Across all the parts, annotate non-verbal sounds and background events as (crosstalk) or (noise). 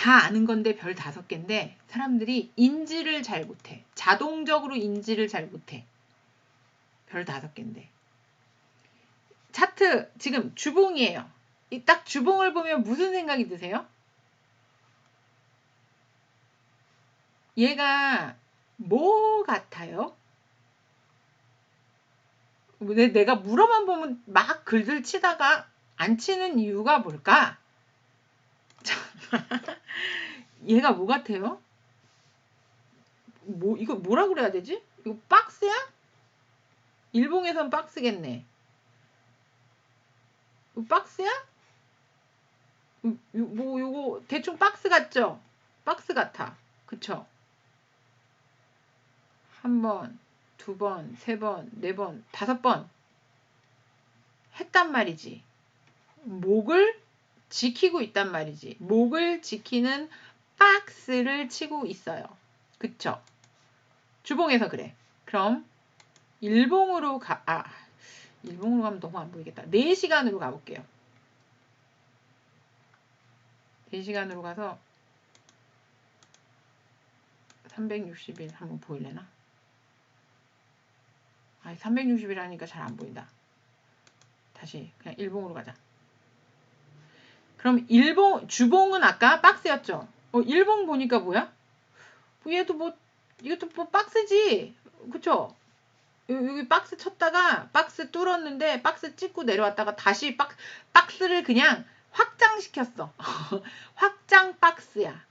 다 아는 건데 별 다섯 개인데 사람들이 인지를 잘 못해. 자동적으로 인지를 잘 못해. 별 다섯 개인데. 차트 지금 주봉이에요. 이 딱 주봉을 보면 무슨 생각이 드세요? 얘가 뭐 같아요? 내가 물어만 보면 막 글들 치다가 안 치는 이유가 뭘까? (laughs) 얘가 뭐 같아요? 뭐 이거 뭐라 그래야 되지? 이거 박스야? 일봉에선 박스겠네. 이거 박스야? 뭐 요거 대충 박스 같죠? 박스 같아. 그쵸? 한 번, 두 번, 세 번, 네 번, 다섯 번 했단 말이지. 목을 지키고 있단 말이지. 목을 지키는 박스를 치고 있어요. 그쵸? 주봉에서 그래. 그럼 일봉으로 가, 아, 일봉으로 가면 너무 안 보이겠다. 4시간으로 가볼게요. 4시간으로 가서 360일 한번 보일래나? 아, 360일 하니까 잘 안 보인다. 다시 그냥 일봉으로 가자. 그럼 일봉 주봉은 아까 박스였죠. 어, 일봉 보니까 뭐야? 뭐 얘도 뭐 이것도 뭐 박스지. 그쵸? 여기 박스 쳤다가 박스 뚫었는데 박스 찍고 내려왔다가 다시 박, 박스를 그냥 확장시켰어. (laughs) 확장 박스야.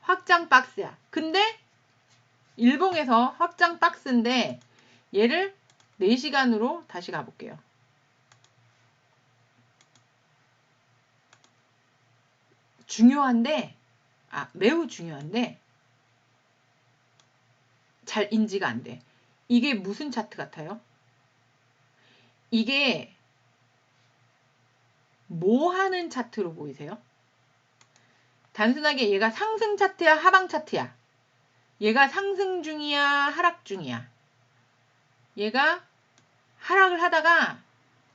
확장 박스야. 근데 일봉에서 확장 박스인데 얘를 4시간으로 다시 가볼게요. 중요한데 아 매우 중요한데 잘 인지가 안 돼. 이게 무슨 차트 같아요? 이게 뭐 하는 차트로 보이세요? 단순하게 얘가 상승 차트야, 하방 차트야. 얘가 상승 중이야, 하락 중이야. 얘가 하락을 하다가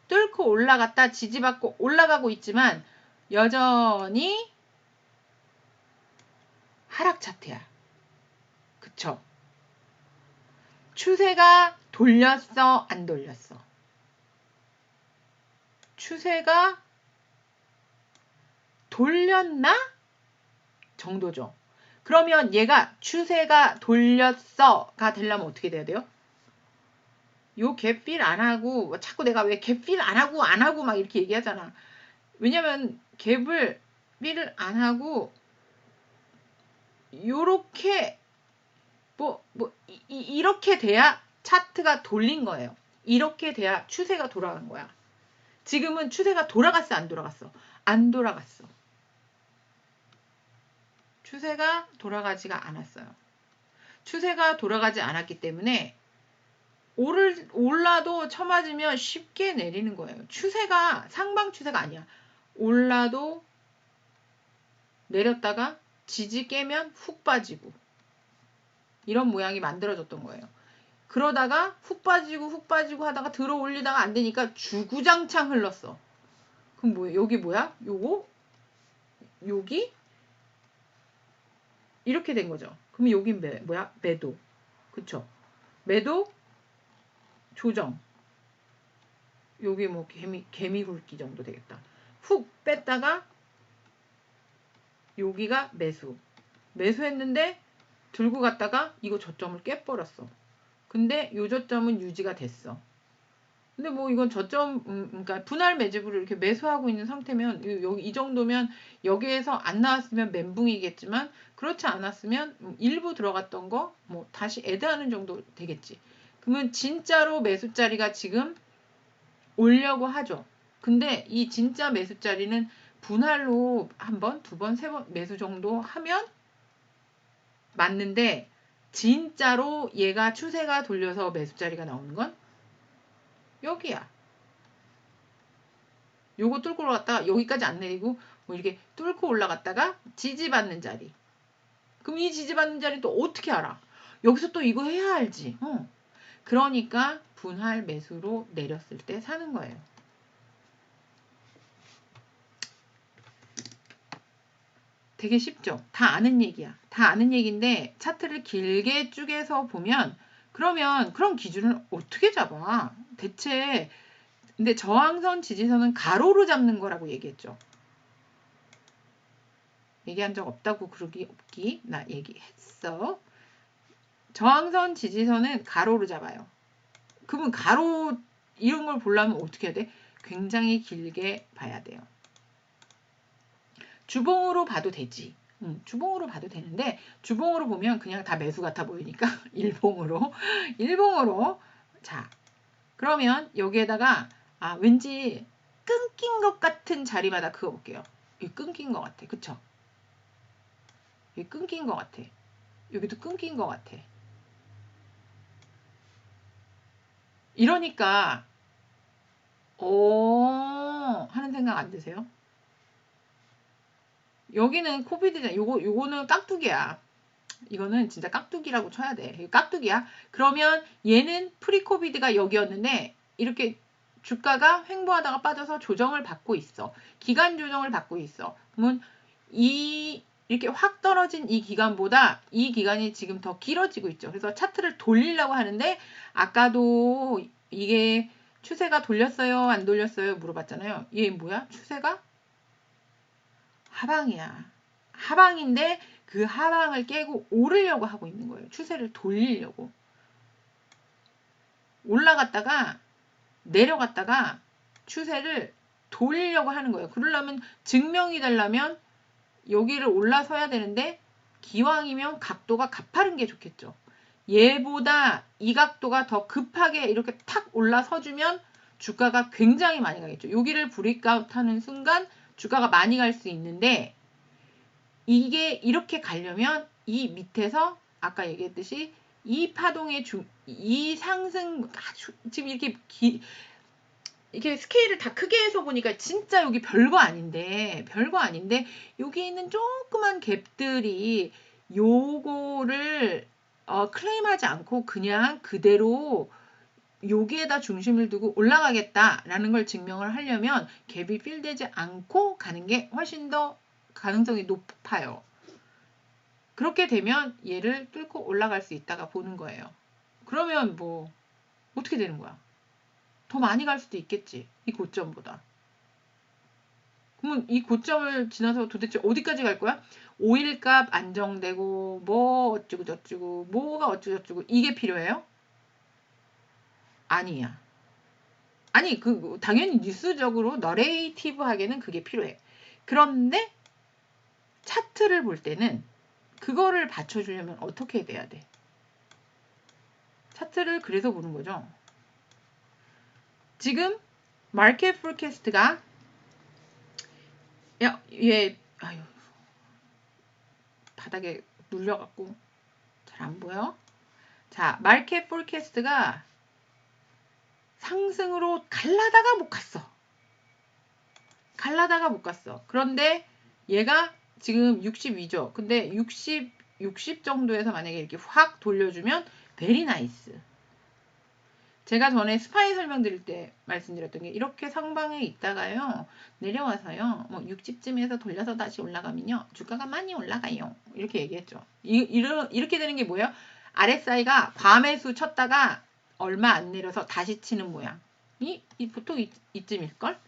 뚫고 올라갔다 지지받고 올라가고 있지만 여전히 하락 차트야. 그쵸? 추세가 돌렸어, 안 돌렸어? 추세가 돌렸나? 정도죠. 그러면 얘가 추세가 돌렸어가 되려면 어떻게 돼야 돼요? 요 갭필 안 하고 뭐 자꾸 내가 왜 갭필 안 하고 안 하고 막 이렇게 얘기하잖아. 왜냐면 갭을 필을 안 하고 요렇게 뭐, 뭐, 이, 이렇게 돼야 차트가 돌린 거예요. 이렇게 돼야 추세가 돌아간 거야. 지금은 추세가 돌아갔어, 안 돌아갔어? 안 돌아갔어. 추세가 돌아가지가 않았어요. 추세가 돌아가지 않았기 때문에 오를, 올라도 쳐맞으면 쉽게 내리는 거예요. 추세가 상방 추세가 아니야. 올라도 내렸다가 지지 깨면 훅 빠지고 이런 모양이 만들어졌던 거예요. 그러다가 훅 빠지고 훅 빠지고 하다가 들어 올리다가 안 되니까 주구장창 흘렀어. 그럼 뭐야? 여기 뭐야? 요거? 여기? 이렇게 된 거죠. 그럼 여기 매, 뭐야? 매도. 그쵸? 매도 조정. 여기 뭐 개미, 개미 굵기 정도 되겠다. 훅 뺐다가 여기가 매수. 매수했는데 들고 갔다가 이거 저점을 깨버렸어. 근데 요 저점은 유지가 됐어. 근데 뭐 이건 저점, 음, 그러니까 분할 매집으로 이렇게 매수하고 있는 상태면 여기 이 정도면 여기에서 안 나왔으면 멘붕이겠지만 그렇지 않았으면 음, 일부 들어갔던 거 뭐 다시 애드하는 정도 되겠지. 그러면 진짜로 매수자리가 지금 올려고 하죠. 근데 이 진짜 매수자리는 분할로 한 번, 두 번, 세 번 매수 정도 하면 맞는데 진짜로 얘가 추세가 돌려서 매수자리가 나오는 건 여기야. 요거 뚫고 올라갔다가 여기까지 안 내리고 뭐 이렇게 뚫고 올라갔다가 지지받는 자리. 그럼 이 지지받는 자리 또 어떻게 알아? 여기서 또 이거 해야 알지. 어. 그러니까 분할 매수로 내렸을 때 사는 거예요. 되게 쉽죠. 다 아는 얘기야. 다 아는 얘기인데 차트를 길게 쪼개서 보면 그러면 그런 기준을 어떻게 잡아? 대체 근데 저항선 지지선은 가로로 잡는 거라고 얘기했죠. 얘기한 적 없다고 그러기 없기 나 얘기했어. 저항선 지지선은 가로로 잡아요. 그러면 가로 이런 걸 보려면 어떻게 해야 돼? 굉장히 길게 봐야 돼요. 주봉으로 봐도 되지. 음, 주봉으로 봐도 되는데 주봉으로 보면 그냥 다 매수 같아 보이니까 (laughs) 일봉으로 일봉으로 자 그러면 여기에다가 아 왠지 끊긴 것 같은 자리마다 그어 볼게요. 이 끊긴 것 같아. 그쵸? 이 끊긴 것 같아. 여기도 끊긴 것 같아. 이러니까 어 하는 생각 안 드세요? 여기는 코비드잖아. 요거 요거는 깍두기야. 이거는 진짜 깍두기라고 쳐야 돼. 깍두기야. 그러면 얘는 프리코비드가 여기였는데 이렇게 주가가 횡보하다가 빠져서 조정을 받고 있어. 기간 조정을 받고 있어. 그러면 이 이렇게 확 떨어진 이 기간보다 이 기간이 지금 더 길어지고 있죠. 그래서 차트를 돌리려고 하는데 아까도 이게 추세가 돌렸어요, 안 돌렸어요 물어봤잖아요. 얘 뭐야? 추세가 하방이야. 하방인데 그 하방을 깨고 오르려고 하고 있는 거예요. 추세를 돌리려고. 올라갔다가 내려갔다가 추세를 돌리려고 하는 거예요. 그러려면 증명이 되려면 여기를 올라서야 되는데 기왕이면 각도가 가파른 게 좋겠죠. 얘보다 이 각도가 더 급하게 이렇게 탁 올라서주면 주가가 굉장히 많이 가겠죠. 여기를 브레이크아웃 하는 순간 주가가 많이 갈 수 있는데 이게 이렇게 가려면 이 밑에서 아까 얘기했듯이 이 파동의 중, 이 상승 아주 지금 이렇게 기, 이게 스케일을 다 크게 해서 보니까 진짜 여기 별거 아닌데 별거 아닌데 여기 있는 조그만 갭들이 요거를 어, 클레임하지 않고 그냥 그대로 여기에다 중심을 두고 올라가겠다라는 걸 증명을 하려면 갭이 필되지 않고 가는 게 훨씬 더 가능성이 높아요. 그렇게 되면 얘를 뚫고 올라갈 수 있다가 보는 거예요. 그러면 뭐 어떻게 되는 거야? 더 많이 갈 수도 있겠지. 이 고점보다. 그러면 이 고점을 지나서 도대체 어디까지 갈 거야? 오일값 안정되고 뭐 어쩌고 저쩌고 뭐가 어쩌고 저쩌고 이게 필요해요? 아니야. 아니 그 당연히 뉴스적으로 너레이티브하게는 그게 필요해. 그런데 차트를 볼 때는 그거를 받쳐주려면 어떻게 돼야 돼? 차트를 그래서 보는 거죠. 지금 마켓 포캐스트가 야, 얘 아유 바닥에 눌려갖고 잘 안 보여. 자, 마켓 포캐스트가 상승으로 갈라다가 못 갔어. 갈라다가 못 갔어. 그런데 얘가 지금 62죠. 근데 60, 60 정도에서 만약에 이렇게 확 돌려주면 베리 나이스. 제가 전에 스파이 설명드릴 때 말씀드렸던 게 이렇게 상방에 있다가요 내려와서요 뭐 60쯤에서 돌려서 다시 올라가면요 주가가 많이 올라가요 이렇게 얘기했죠 이, 이러, 이렇게 되는 게 뭐예요 RSI가 과매수 쳤다가 얼마 안 내려서 다시 치는 모양 이, 이 보통 이, 이쯤일걸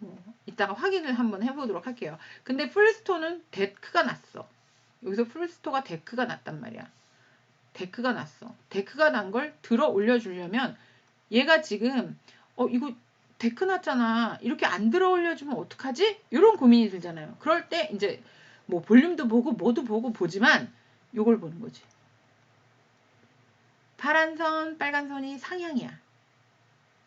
뭐, 이따가 확인을 한번 해보도록 할게요 근데 풀스톤은 데크가 났어 여기서 풀스토가 데크가 났단 말이야 데크가 났어. 데크가 난 걸 들어 올려주려면 얘가 지금 어 이거 데크 났잖아. 이렇게 안 들어 올려주면 어떡하지? 이런 고민이 들잖아요. 그럴 때 이제 뭐 볼륨도 보고 뭐도 보고 보지만 요걸 보는 거지. 파란 선, 빨간 선이 상향이야.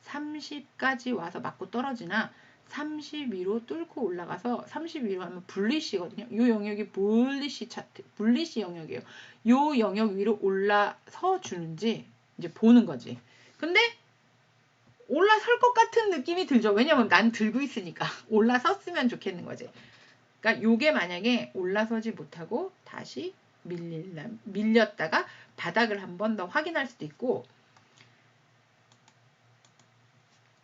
30까지 와서 맞고 떨어지나 32로 뚫고 올라가서 32로 하면 불리시거든요. 이 영역이 불리시 차트, 불리시 영역이에요. 이 영역 위로 올라서 주는지 이제 보는 거지. 근데 올라설 것 같은 느낌이 들죠. 왜냐면 난 들고 있으니까 (laughs) 올라섰으면 좋겠는 거지. 그러니까 요게 만약에 올라서지 못하고 다시 밀렸다가 바닥을 한 번 더 확인할 수도 있고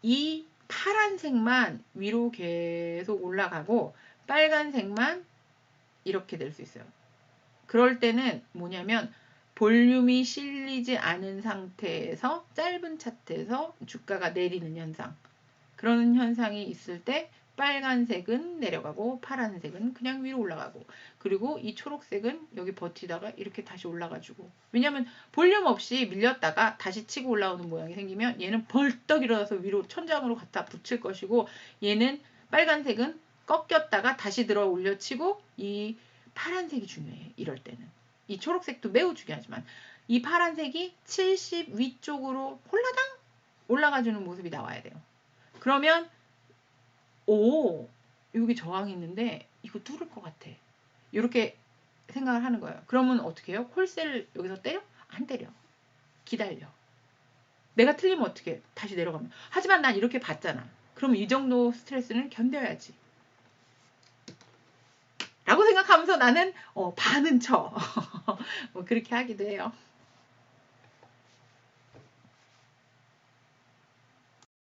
이 파란색만 위로 계속 올라가고 빨간색만 이렇게 될 수 있어요. 그럴 때는 뭐냐면 볼륨이 실리지 않은 상태에서 짧은 차트에서 주가가 내리는 현상. 그런 현상이 있을 때 빨간색은 내려가고 파란색은 그냥 위로 올라가고 그리고 이 초록색은 여기 버티다가 이렇게 다시 올라가지고. 왜냐면 볼륨 없이 밀렸다가 다시 치고 올라오는 모양이 생기면 얘는 벌떡 일어나서 위로 천장으로 갖다 붙일 것이고 얘는 빨간색은 꺾였다가 다시 들어 올려치고 이 파란색이 중요해 이럴 때는. 이 초록색도 매우 중요하지만 이 파란색이 70 위쪽으로 홀라당 올라가주는 모습이 나와야 돼요. 그러면 오 여기 저항이 있는데 이거 뚫을 것 같아. 이렇게 생각을 하는 거예요. 그러면 어떻게 해요? 콜셀 여기서 때려? 안 때려. 기다려. 내가 틀리면 어떻게 해? 다시 내려가면. 하지만 난 이렇게 봤잖아. 그러면 이 정도 스트레스는 견뎌야지. 라고 생각하면서 나는 어, 반은 쳐. (laughs) 뭐 그렇게 하기도 해요